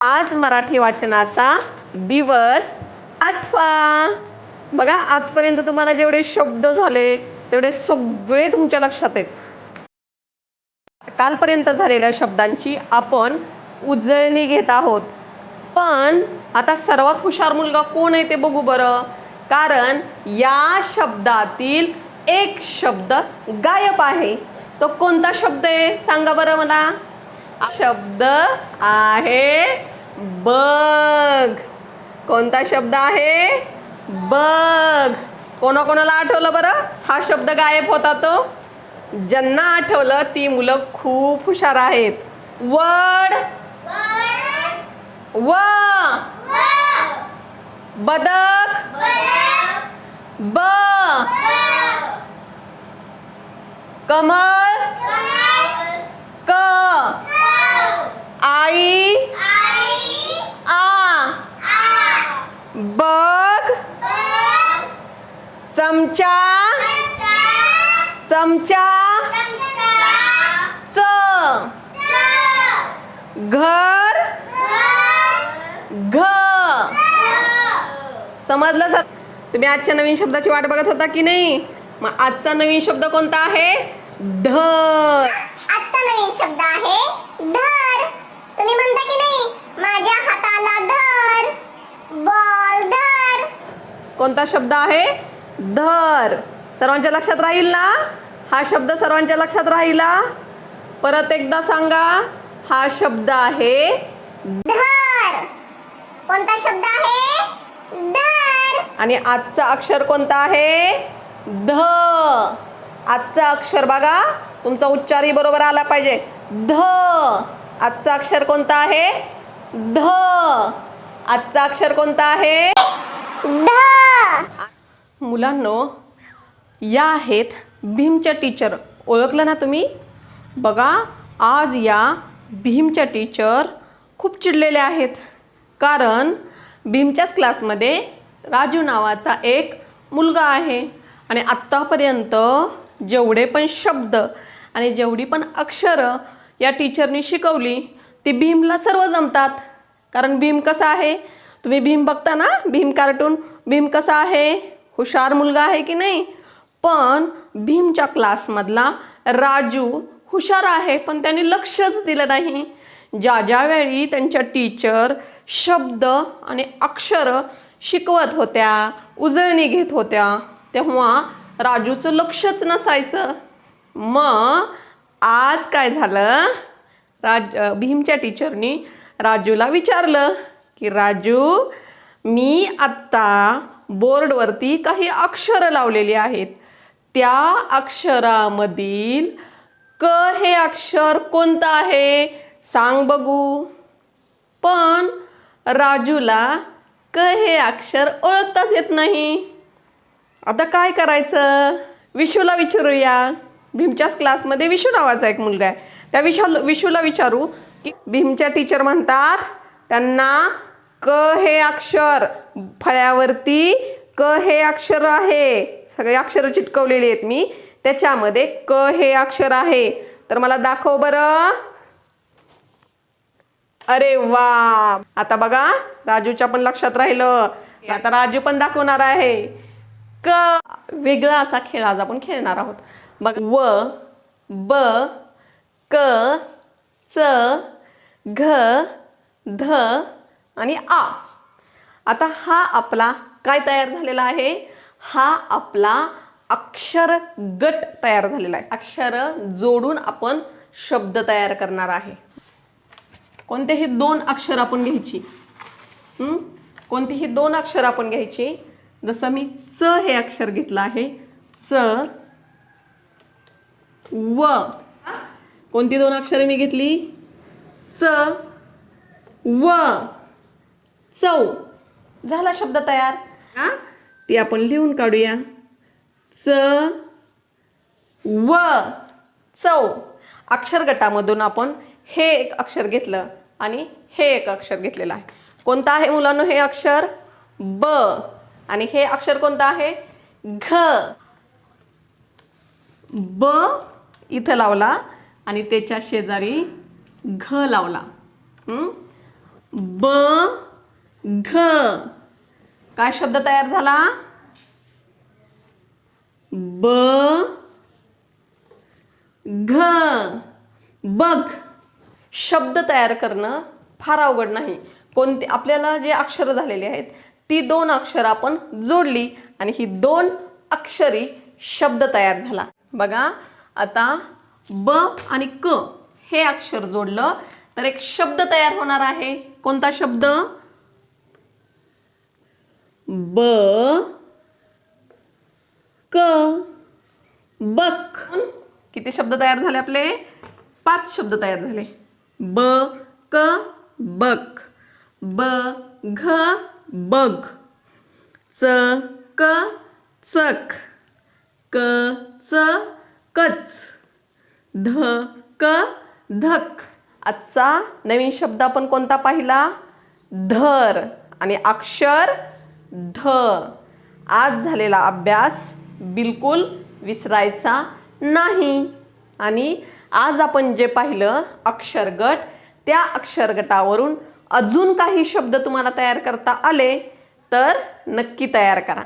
आज मराठी वाचनाचा दिवस आठवा. बघा आजपर्यंत तुम्हाला जेवढे शब्द झाले तेवढे सगळे तुमच्या लक्षात आहेत. कालपर्यंत झालेल्या शब्दांची आपण उजळणी घेत आहोत. पण आता सर्वात हुशार मुलगा कोण आहे ते बघू बरं. कारण या शब्दातील एक शब्द गायब आहे. तो कोणता शब्द आहे? सांगा बरं मला. शब्द आहे बघ. कोणता शब्द आहे? बघ. कोणाकोणाला आठवलं बरं? हा शब्द गायब होता तो. ज्यांना आठवलं ती मुलं खूप हुशार आहेत. वड. व. बदक. ब. कमळ क आई? आ. बघ. चमचा. चमचा. च. घर. घ. समजलं सर? तुम्ही आजच्या नवीन शब्दाची वाट बघत होता की नाही? मग आजचा नवीन शब्द कोणता आहे? धर आजचा नवीन शब्द आहे धर तुम्ही म्हणता की नाही माझ्या हाताला धर बॉल धर कोणता शब्द आहे? धर. सर्वांच्या लक्षात राहील ना? हा शब्द सर्वांच्या लक्षात राहिला? परत एकदा सांगा. हा शब्द आहे? धर. कोणता शब्द आहे? धर. आणि आजचा अक्षर कोणता आहे? ध. आजचा अक्षर बघा. तुमचा उच्चारही बरोबर आला पाहिजे. ध. आजचा अक्षर कोणता आहे? ध. आजचा अक्षर कोणता आहे? ध मुलांनो या आहेत भीमच्या टीचर ओळखलं ना तुम्ही? बघा आज या भीमच्या टीचर खूप चिडलेल्या आहेत. कारण भीमच्याच क्लासमध्ये राजू नावाचा एक मुलगा आहे. आणि आत्तापर्यंत जेवढे पण शब्द आणि जेवढी पण अक्षरं या टीचरनी शिकवली ती भीमला सर्व जमतात. कारण भीम कसा आहे? तुम्ही भीम बघता ना? भीम कार्टून भीम कसा आहे? हुशार मुलगा आहे की नाही? पण भीमच्या क्लासमधला राजू हुशार आहे पण त्यांनी लक्षच दिलं नाही. ज्या ज्या वेळी त्यांच्या टीचर शब्द आणि अक्षर शिकवत होत्या उजळणी घेत होत्या तेव्हा राजूचं लक्षच नसायचं. मग आज काय झालं? राज भीमच्या टीचरनी राजूला विचारलं की राजू मी आत्ता बोर्डवरती काही अक्षरं लावलेली आहेत. त्या अक्षरामधील क हे अक्षर कोणतं आहे? सांग बघू. पण राजूला क हे अक्षर ओळखताच येत नाही. आता काय करायचं? विशूला विचारूया. भीमच्याच क्लासमध्ये विशू नावाचा एक मुलगा आहे. त्या विशाल विशूला विचारू की भीमच्या टीचर म्हणतात त्यांना क हे अक्षर. फळ्यावरती क हे अक्षर आहे. सगळे अक्षरं चिटकवलेली आहेत मी. त्याच्यामध्ये क हे अक्षर आहे. तर मला दाखव बरं. अरे वा. आता बघा राजूच्या पण लक्षात राहिलं. आता राजू पण दाखवणार आहे. क. वेगळा असा खेळ आज आपण खेळणार आहोत. बघ व ब क च घ ध आणि आ. आता हा आपला काय तयार झालेला आहे? हा आपला अक्षर गट तयार झालेला आहे. अक्षर जोडून आपण शब्द तयार करणार आहे. कोणतेही दोन अक्षर आपण घ्यायची. कोणतेही कोणतीही दोन अक्षर आपण घ्यायची. जसं मी च हे अक्षर घेतलं आहे. च व. कोणती दोन अक्षरे मी घेतली? च व. चौ झाला शब्द तयार. हा? ती आपण लिहून काढूया. च व. चौ अक्षर गटामधून आपण हे एक अक्षर घेतलं आणि हे एक अक्षर घेतलेलं आहे. कोणतं आहे मुलांना हे अक्षर? ब. आणि हे अक्षर कोणतं आहे? घ. ब इथं लावला आणि त्याच्या शेजारी घ लावला? ब घ काय शब्द तयार झाला? ब. घ. बघ. शब्द तयार करणं फार अवघड नाही. कोणते आपल्याला जे अक्षरं झालेली आहेत ती दोन अक्षरं आपण जोडली आणि ही दोन अक्षरी शब्द तयार झाला. बघा आता ब आणि क हे अक्षर जोडलं तर एक शब्द तयार होणार आहे. कोणता शब्द? ब क बक. किती शब्द तयार झाले आपले? पाच शब्द तयार झाले. ब क बक. ब घ बग. च क चक. क च कच. ध क धक. आजचा नवीन शब्द आपण कोणता पाहिला? धर. आणि अक्षर ध आज झालेला अभ्यास बिलकुल विसरायचा नाही. आणि आज आपण जे पाहिलं अक्षरगट त्या अक्षरगटावरून अजून काही शब्द तुम्हाला तयार करता आले तर नक्की तयार करा.